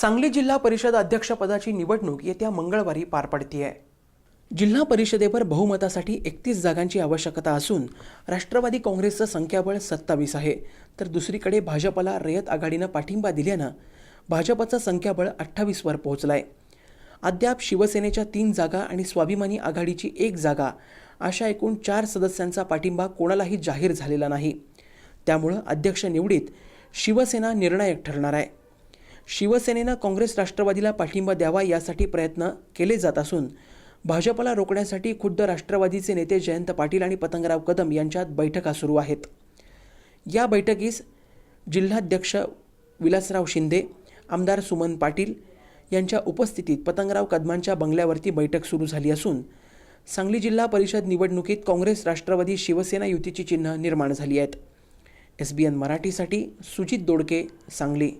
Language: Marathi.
सांगली जिल्हा परिषद अध्यक्षपदाची निवडणूक येत्या मंगळवारी पार पडतीये. जिल्हा परिषदेवर बहुमतासाठी एकतीस जागांची आवश्यकता असून राष्ट्रवादी काँग्रेसचं संख्याबळ सत्तावीस आहे. तर दुसरीकडे भाजपला रयत आघाडीनं पाठिंबा दिल्यानं भाजपचं संख्याबळ अठ्ठावीसवर पोहोचलंय. अद्याप शिवसेनेच्या तीन जागा आणि स्वाभिमानी आघाडीची एक जागा अशा एकूण चार सदस्यांचा पाठिंबा कोणालाही जाहीर झालेला नाही. त्यामुळं अध्यक्ष निवडीत शिवसेना निर्णायक ठरणार आहे. शिवसेनेनं काँग्रेस राष्ट्रवादीला पाठिंबा द्यावा यासाठी प्रयत्न केले जात असून भाजपला रोखण्यासाठी खुद्द राष्ट्रवादीचे नेते जयंत पाटील आणि पतंगराव कदम यांच्यात बैठका सुरू आहेत. या बैठकीस जिल्हाध्यक्ष विलासराव शिंदे आमदार सुमन पाटील यांच्या उपस्थितीत पतंगराव कदमांच्या बंगल्यावरती बैठक सुरू झाली असून सांगली जिल्हा परिषद निवडणुकीत काँग्रेस राष्ट्रवादी शिवसेना युतीची चिन्ह निर्माण झाली आहेत. एस बी एन मराठीसाठी सुजित दोडके सांगली.